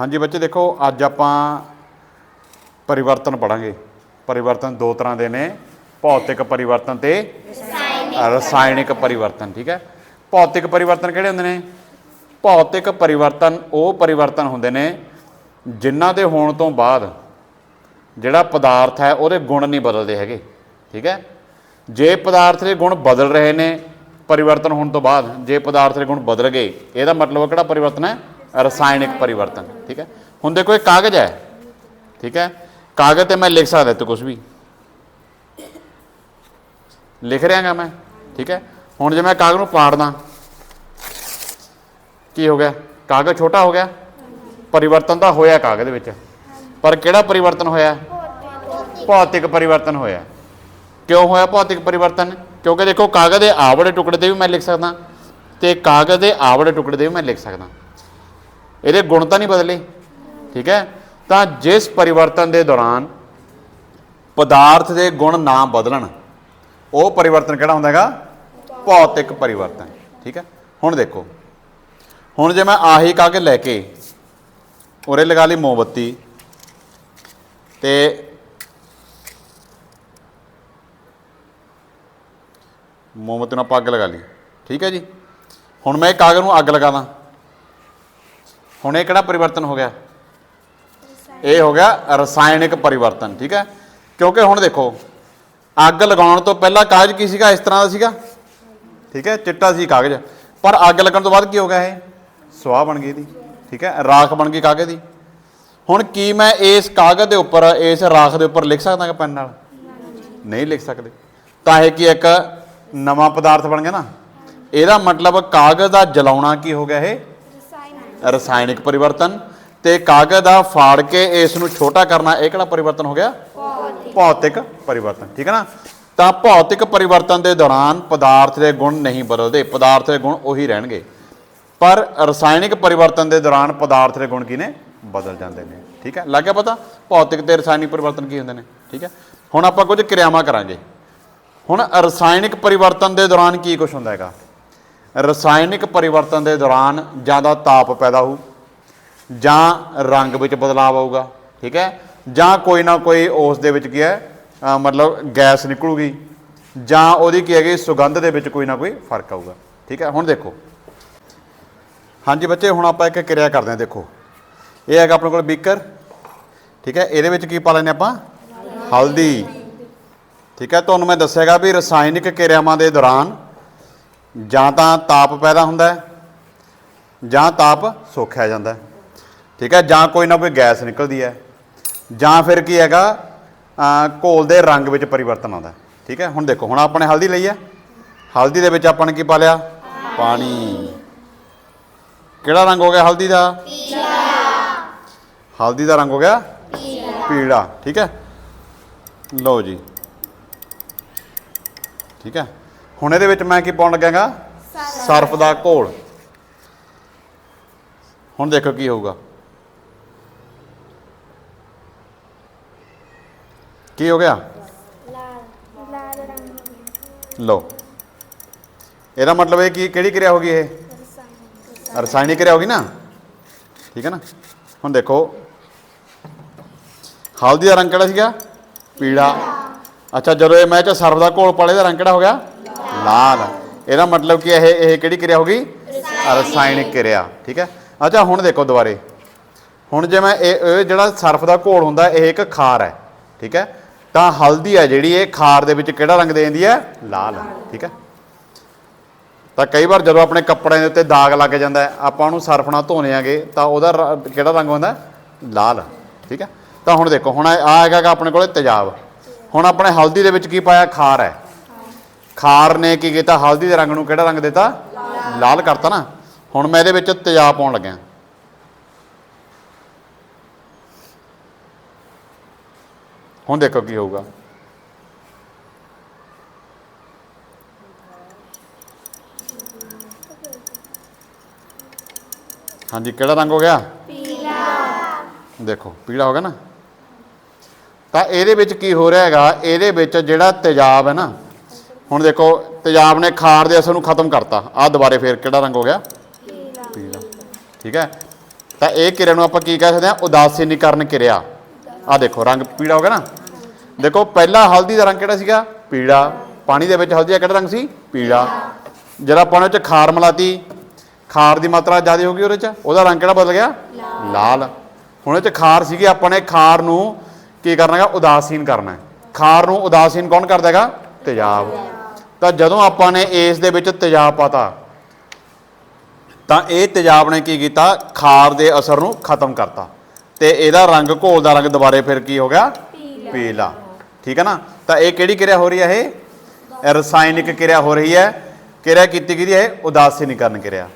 ਹਾਂਜੀ ਬੱਚੇ ਦੇਖੋ ਅੱਜ ਆਪਾਂ ਪਰਿਵਰਤਨ ਪੜਾਂਗੇ ਪਰਿਵਰਤਨ ਦੋ ਤਰ੍ਹਾਂ ਦੇ ਨੇ। ਭੌਤਿਕ ਪਰਿਵਰਤਨ ਤੇ ਰਸਾਇਣਿਕ ਪਰਿਵਰਤਨ ਠੀਕ ਹੈ? ਭੌਤਿਕ ਪਰਿਵਰਤਨ ਕਿਹੜੇ ਹੁੰਦੇ ਨੇ? ਭੌਤਿਕ ਪਰਿਵਰਤਨ ਉਹ ਪਰਿਵਰਤਨ ਹੁੰਦੇ ਨੇ ਜਿਨ੍ਹਾਂ ਦੇ ਹੋਣ ਤੋਂ ਬਾਅਦ ਜਿਹੜਾ ਪਦਾਰਥ ਹੈ ਉਹਦੇ ਗੁਣ ਨਹੀਂ ਬਦਲਦੇ ਹੈਗੇ ਠੀਕ ਹੈ? ਜੇ ਪਦਾਰਥ ਦੇ ਗੁਣ ਬਦਲ ਰਹੇ ਨੇ ਪਰਿਵਰਤਨ ਹੋਣ ਤੋਂ ਬਾਅਦ ਜੇ ਪਦਾਰਥ ਦੇ ਗੁਣ ਬਦਲ ਗਏ ਇਹਦਾ ਮਤਲਬ ਕਿਹੜਾ ਪਰਿਵਰਤਨ ਹੈ? ਰਸਾਇਣਿਕ ਪਰਿਵਰਤਨ, ਠੀਕ ਹੈ? ਹੁਣ ਦੇਖੋ ਇਹ ਕਾਗਜ਼ ਹੈ, ਠੀਕ ਹੈ? ਕਾਗਜ਼ ਤੇ ਮੈਂ ਲਿਖ ਸਕਦਾ ਤੇ ਕੁਝ ਵੀ। ਲਿਖ ਰਿਹਾਗਾ ਮੈਂ, ਠੀਕ ਹੈ? ਹੁਣ ਜੇ ਮੈਂ ਕਾਗਜ਼ ਨੂੰ ਪਾੜਦਾ ਕੀ ਹੋ ਗਿਆ? ਕਾਗਜ਼ ਛੋਟਾ ਹੋ ਗਿਆ? ਪਰਿਵਰਤਨ ਤਾਂ ਹੋਇਆ ਕਾਗਜ਼ ਵਿੱਚ। ਪਰ ਕਿਹੜਾ ਪਰਿਵਰਤਨ ਹੋਇਆ? ਭੌਤਿਕ ਪਰਿਵਰਤਨ ਹੋਇਆ। ਕਿਉਂ ਹੋਇਆ ਭੌਤਿਕ ਪਰਿਵਰਤਨ? ਕਿਉਂਕਿ ਦੇਖੋ ਕਾਗਜ਼ ਦੇ ਆਵੜੇ ਟੁਕੜੇ ਤੇ ਵੀ ਮੈਂ ਲਿਖ ਸਕਦਾ। ਤੇ ਕਾਗਜ਼ ਦੇ ਆਵੜੇ ਟੁਕੜੇ ਤੇ ਵੀ ਮੈਂ ਲਿਖ ਸਕਦਾ। ਇਹਦੇ ਗੁਣ ਤਾਂ ਨਹੀਂ ਬਦਲੇ, ਠੀਕ ਹੈ? ਤਾਂ ਜਿਸ ਪਰਿਵਰਤਨ ਦੇ ਦੌਰਾਨ ਪਦਾਰਥ ਦੇ ਗੁਣ ਨਾ ਬਦਲਣ, ਉਹ ਪਰਿਵਰਤਨ ਕਿਹੜਾ ਹੁੰਦਾ ਹੈਗਾ? ਭੌਤਿਕ ਪਰਿਵਰਤਨ, ਠੀਕ ਹੈ? ਹੁਣ ਦੇਖੋ, ਹੁਣ ਜੇ ਮੈਂ ਆਹੀ ਕਾਗਜ਼ ਲੈ ਕੇ ਉਰੇ ਲਗਾ ਲਈ ਮੋਮਬੱਤੀ ਤੇ ਮੋਮਬੱਤੀ ਨੂੰ ਆਪਾਂ ਅੱਗ ਲਗਾ ਲਈ, ਠੀਕ ਹੈ ਜੀ? ਹੁਣ ਮੈਂ ਇਹ ਕਾਗਜ਼ ਨੂੰ ਅੱਗ ਲਗਾ ਦਾਂ ਹੁਣ ਇਹ ਕਿਹੜਾ ਪਰਿਵਰਤਨ ਹੋ ਗਿਆ? ਇਹ ਹੋ ਗਿਆ ਰਸਾਇਣਿਕ ਪਰਿਵਰਤਨ, ਠੀਕ ਹੈ? ਕਿਉਂਕਿ ਹੁਣ ਦੇਖੋ, ਅੱਗ ਲਗਾਉਣ ਤੋਂ ਪਹਿਲਾਂ ਕਾਗਜ਼ ਕੀ ਸੀਗਾ? ਇਸ ਤਰ੍ਹਾਂ ਦਾ ਸੀਗਾ? ਠੀਕ ਹੈ, ਚਿੱਟਾ ਸੀ ਕਾਗਜ਼। ਪਰ ਅੱਗ ਲੱਗਣ ਤੋਂ ਬਾਅਦ ਕੀ ਹੋ ਗਿਆ ਇਹ? ਸੁਆਹ ਬਣ ਗਈ ਇਹਦੀ, ਠੀਕ ਹੈ? ਰਾਖ ਬਣ ਗਈ ਕਾਗਜ਼ ਦੀ। ਹੁਣ ਕੀ ਮੈਂ ਇਸ ਕਾਗਜ਼ ਦੇ ਉੱਪਰ, ਇਸ ਰਾਖ ਦੇ ਉੱਪਰ ਲਿਖ ਸਕਦਾ ਕਿ ਪੈਨ ਨਾਲ? ਨਹੀਂ ਲਿਖ ਸਕਦੇ। ਤਾਂ ਇਹ ਕੀ ਇੱਕ ਨਵਾਂ ਪਦਾਰਥ ਬਣ ਗਿਆ ਨਾ? ਇਹਦਾ ਮਤਲਬ ਕਾਗਜ਼ ਦਾ ਜਲਾਉਣਾ ਕੀ ਹੋ ਗਿਆ ਇਹ? ਰਸਾਇਣਿਕ ਪਰਿਵਰਤਨ ਤੇ ਕਾਗਜ਼ ਦਾ ਫਾੜ ਕੇ ਇਸ ਨੂੰ ਛੋਟਾ ਕਰਨਾ ਇਹ ਕਿਹੜਾ ਪਰਿਵਰਤਨ ਹੋ ਗਿਆ? ਭੌਤਿਕ। ਪਰਿਵਰਤਨ ਠੀਕ ਹੈ ਨਾ? ਤਾਂ ਭੌਤਿਕ ਪਰਿਵਰਤਨ ਦੇ ਦੌਰਾਨ ਪਦਾਰਥ ਦੇ ਗੁਣ ਨਹੀਂ ਬਦਲਦੇ ਪਦਾਰਥ ਦੇ ਗੁਣ ਉਹੀ ਰਹਿਣਗੇ। ਪਰ ਰਸਾਇਣਿਕ ਪਰਿਵਰਤਨ ਦੇ ਦੌਰਾਨ ਪਦਾਰਥ ਦੇ ਗੁਣ ਕੀ ਨੇ ਬਦਲ ਜਾਂਦੇ ਨੇ ਠੀਕ ਹੈ? ਲੱਗ ਗਿਆ ਪਤਾ? ਭੌਤਿਕ ਤੇ ਰਸਾਇਣਿਕ ਪਰਿਵਰਤਨ ਕੀ ਹੁੰਦੇ ਨੇ ਠੀਕ ਹੈ? ਹੁਣ ਆਪਾਂ ਕੁਝ ਕਿਰਿਆਵਾਂ ਕਰਾਂਗੇ। ਹੁਣ ਰਸਾਇਣਿਕ ਪਰਿਵਰਤਨ ਦੇ ਦੌਰਾਨ ਕੀ ਕੁਝ ਹੁੰਦਾ ਹੈਗਾ? ਰਸਾਇਣਿਕ ਪਰਿਵਰਤਨ ਦੇ ਦੌਰਾਨ ਜ਼ਿਆਦਾ ਤਾਪ ਪੈਦਾ ਹੋਊ ਜਾਂ ਰੰਗ ਵਿੱਚ ਬਦਲਾਅ ਆਊਗਾ ਠੀਕ ਹੈ? ਜਾਂ ਕੋਈ ਨਾ ਕੋਈ ਉਸ ਦੇ ਵਿੱਚ ਕੀ ਹੈ ਮਤਲਬ ਗੈਸ ਨਿਕਲੂਗੀ ਜਾਂ ਉਹਦੀ ਕੀ ਹੈਗੀ ਸੁਗੰਧ ਦੇ ਵਿੱਚ ਕੋਈ ਨਾ ਕੋਈ ਫ਼ਰਕ ਆਊਗਾ ਠੀਕ ਹੈ? ਹੁਣ ਦੇਖੋ। ਹਾਂਜੀ ਬੱਚੇ ਹੁਣ ਆਪਾਂ ਇੱਕ ਕਿਰਿਆ ਕਰਦੇ ਹਾਂ ਦੇਖੋ। ਇਹ ਹੈਗਾ ਆਪਣੇ ਕੋਲ ਬੀਕਰ ਠੀਕ ਹੈ? ਇਹਦੇ ਵਿੱਚ ਕੀ ਪਾ ਲੈਂਦੇ ਆਪਾਂ? ਹਲਦੀ। ਠੀਕ ਹੈ? ਤੁਹਾਨੂੰ ਮੈਂ ਦੱਸਿਆਗਾ ਵੀ ਰਸਾਇਣਿਕ ਕਿਰਿਆਵਾਂ ਦੇ ਦੌਰਾਨ ਜਾਂ ਤਾਂ ਤਾਪ ਪੈਦਾ ਹੁੰਦਾ ਹੈ, ਜਾਂ ਤਾਪ ਸੋਖਿਆ ਜਾਂਦਾ ਹੈ। ਠੀਕ ਹੈ, ਜਾਂ ਕੋਈ ਨਾ ਕੋਈ ਗੈਸ ਨਿਕਲਦੀ ਹੈ, ਜਾਂ ਫਿਰ ਕੀ ਹੈਗਾ ਘੋਲ ਦੇ ਰੰਗ ਵਿੱਚ ਪਰਿਵਰਤਨ ਆਉਂਦਾ ਠੀਕ ਹੈ, ਹੁਣ ਦੇਖੋ, ਹੁਣ ਆਪਾਂ ਨੇ ਹਲਦੀ ਲਈ ਹੈ। ਹਲਦੀ ਦੇ ਵਿੱਚ ਆਪਾਂ ਨੇ ਕੀ ਪਾ ਲਿਆ? ਪਾਣੀ। ਕਿਹੜਾ ਰੰਗ ਹੋ ਗਿਆ ਹਲਦੀ ਦਾ? ਪੀਲਾ। ਹਲਦੀ ਦਾ ਰੰਗ ਹੋ ਗਿਆ? ਪੀਲਾ। ਪੀਲਾ, ਠੀਕ ਹੈ। ਲਓ ਜੀ। ਠੀਕ ਹੈ। ਹੁਣ ਇਹਦੇ ਵਿੱਚ ਮੈਂ ਕੀ ਪਾਉਣ ਲੱਗਾਗਾ ਸਰਫ। ਦਾ ਘੋਲ। ਹੁਣ ਦੇਖੋ ਕੀ ਹੋਊਗਾ। ਕੀ ਹੋ ਗਿਆ? ਲਾਲ ਲਾਲ ਰੰਗ। ਲਓ। ਇਹਦਾ ਮਤਲਬ ਇਹ ਕੀ ਕਿਹੜੀ ਕਿਰਿਆ ਹੋ ਗਈ ਇਹ? ਰਸਾਇਣਿਕ ਕਿਰਿਆ ਹੋ ਗਈ ਨਾ? ਠੀਕ ਹੈ ਨਾ? ਹੁਣ ਦੇਖੋ। ਹਲਦੀ ਦਾ ਰੰਗ ਕਿਹੜਾ ਸੀਗਾ? ਪੀਲਾ। ਅੱਛਾ ਜਦੋਂ ਇਹ ਮੈਂ ਚ ਸਰਫ ਦਾ ਘੋਲ ਪਾਲੇ ਦਾ ਰੰਗ ਕਿਹੜਾ ਹੋ ਗਿਆ? ਲਾਲ। ਇਹਦਾ ਮਤਲਬ ਕਿ ਇਹ ਇਹ ਕਿਹੜੀ ਕਿਰਿਆ ਹੋ ਗਈ? ਰਸਾਇਣਿਕ। ਕਿਰਿਆ ਠੀਕ ਹੈ? ਅੱਛਾ ਹੁਣ ਦੇਖੋ ਦੁਬਾਰੇ। ਹੁਣ ਜੇ ਮੈਂ ਇਹ ਜਿਹੜਾ ਸਰਫ ਦਾ ਘੋਲ ਹੁੰਦਾ ਇਹ ਇੱਕ ਖਾਰ ਹੈ ਠੀਕ ਹੈ? ਤਾਂ ਹਲਦੀ ਹੈ ਜਿਹੜੀ ਇਹ ਖਾਰ ਦੇ ਵਿੱਚ ਕਿਹੜਾ ਰੰਗ ਦੇ ਦਿੰਦੀ ਹੈ? ਲਾਲ ਠੀਕ ਹੈ? ਤਾਂ ਕਈ ਵਾਰ ਜਦੋਂ ਆਪਣੇ ਕੱਪੜਿਆਂ ਦੇ ਉੱਤੇ ਦਾਗ ਲੱਗ ਜਾਂਦਾ ਹੈ ਆਪਾਂ ਉਹਨੂੰ ਸਰਫ ਨਾਲ ਧੋਨੇ ਆਗੇ ਤਾਂ ਉਹਦਾ ਕਿਹੜਾ ਰੰਗ ਹੁੰਦਾ? ਲਾਲ ਠੀਕ ਹੈ? ਤਾਂ ਹੁਣ ਦੇਖੋ ਹੁਣ ਆ ਹੈਗਾ ਗਾ ਆਪਣੇ ਕੋਲੇ ਤੇਜ਼ਾਬ। ਹੁਣ ਆਪਣੇ ਹਲਦੀ ਦੇ ਵਿੱਚ ਕੀ ਪਾਇਆ? ਖਾਰ ਹੈ। ਖਾਰ ਨੇ ਕੀ ਕੀਤਾ? ਹਲਦੀ ਦੇ ਰੰਗ ਨੂੰ ਕਿਹੜਾ ਰੰਗ ਦਿੱਤਾ? ਲਾਲ। ਕਰਤਾ ਨਾ। ਹੁਣ ਮੈਂ ਇਹਦੇ ਵਿੱਚ ਤੇਜ਼ਾਬ ਪਾਉਣ ਲੱਗਿਆ। ਹੁਣ ਦੇਖੋ ਕੀ ਹੋਊਗਾ। ਹਾਂਜੀ ਕਿਹੜਾ ਰੰਗ ਹੋ ਗਿਆ? ਪੀਲਾ। ਦੇਖੋ ਪੀਲਾ ਹੋ ਗਿਆ ਨਾ। ਤਾਂ ਇਹਦੇ ਵਿੱਚ ਕੀ ਹੋ ਰਿਹਾ ਹੈਗਾ? ਇਹਦੇ ਵਿੱਚ ਜਿਹੜਾ ਤੇਜ਼ਾਬ ਹੈ ਨਾ ਹੁਣ ਦੇਖੋ ਤੇਜ਼ਾਬ ਨੇ ਖਾਰ ਦੇ ਅਸਰ ਨੂੰ ਖਤਮ ਕਰਤਾ। ਆਹ ਦੁਬਾਰੇ ਫੇਰ ਕਿਹੜਾ ਰੰਗ ਹੋ ਗਿਆ? ਪੀਲਾ। ਠੀਕ ਹੈ? ਤਾਂ ਇਹ ਕਿਰਿਆ ਨੂੰ ਆਪਾਂ ਕੀ ਕਹਿ ਸਕਦੇ ਹਾਂ? ਉਦਾਸੀਨੀਕਰਨ ਕਿਰਿਆ। ਆਹ ਦੇਖੋ, ਰੰਗ ਪੀੜਾ ਹੋ ਗਿਆ ਨਾ? ਦੇਖੋ, ਪਹਿਲਾ ਹਲਦੀ ਦਾ ਰੰਗ ਕਿਹੜਾ ਸੀਗਾ? ਪੀੜਾ ਪਾਣੀ ਦੇ ਵਿੱਚ ਹਲਦੀ ਦਾ ਕਿਹੜਾ ਰੰਗ ਸੀ? ਪੀੜਾ ਜਿਹੜਾ ਆਪਾਂ ਉਹਦੇ ਚ ਖਾਰ ਮਿਲਾਤੀ, ਖਾਰ ਦੀ ਮਾਤਰਾ ਜ਼ਿਆਦਾ ਹੋ ਗਈ ਉਹਦੇ ਚ। ਉਹਦਾ ਰੰਗ ਕਿਹੜਾ ਬਦਲ ਗਿਆ? ਲਾਲ। ਹੁਣ ਉਹਦੇ ਚ ਖਾਰ ਸੀਗੀ, ਆਪਾਂ ਨੇ ਖਾਰ ਨੂੰ ਕੀ ਕਰਨਾ ਹੈਗਾ? ਉਦਾਸੀਨ ਕਰਨਾ ਖਾਰ ਨੂੰ ਉਦਾਸੀਨ ਕੌਣ ਕਰਦਾ ਹੈਗਾ? ਤੇਜ਼ਾਬ। ਤਾਂ ਜਦੋਂ ਆਪਾਂ ਨੇ ਇਸ ਦੇ ਵਿੱਚ ਤੇਜ਼ਾਬ ਪਾਤਾ ਤਾਂ ਇਹ ਤੇਜ਼ਾਬ ਨੇ ਕੀ ਕੀਤਾ? ਖਾਰ ਦੇ ਅਸਰ ਨੂੰ ਖਤਮ ਕਰਤਾ। ਤੇ ਇਹਦਾ ਰੰਗ ਘੋਲ ਦਾ ਰੰਗ ਦੁਬਾਰੇ ਫਿਰ ਕੀ ਹੋ ਗਿਆ? ਪੀਲਾ। ਠੀਕ ਹੈ ਨਾ? ਤਾਂ ਇਹ ਕਿਹੜੀ ਕਿਰਿਆ ਹੋ ਰਹੀ ਹੈ ਇਹ? ਰਸਾਇਣਿਕ ਕਿਰਿਆ ਹੋ ਰਹੀ ਹੈ। ਕਿਰਿਆ ਕੀਤੀ ਗਈ ਹੈ? ਉਦਾਸੀਨੀਕਰਨ ਕਿਰਿਆ।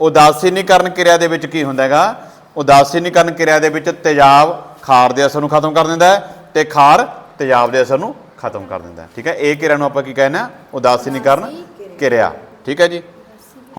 ਉਦਾਸੀਨੀਕਰਨ ਕਿਰਿਆ ਦੇ ਵਿੱਚ ਕੀ ਹੁੰਦਾ ਹੈਗਾ? ਉਦਾਸੀਨੀਕਰਨ ਕਿਰਿਆ ਦੇ ਵਿੱਚ ਤੇਜ਼ਾਬ ਖਾਰ ਦੇ ਅਸਰ ਨੂੰ ਖਤਮ ਕਰ ਦਿੰਦਾ ਹੈ ਤੇ ਖਾਰ ਤੇਜ਼ਾਬ ਦੇ ਅਸਰ ਨੂੰ ਖਤਮ ਕਰ ਦਿੰਦਾ ਠੀਕ ਹੈ? ਇਹ ਕਿਰਿਆ ਨੂੰ ਆਪਾਂ ਕੀ ਕਹਿੰਦੇ ਆ ਉਦਾਸੀਨੀਕਰਨ ਕਿਰਿਆ। ਠੀਕ ਹੈ ਜੀ?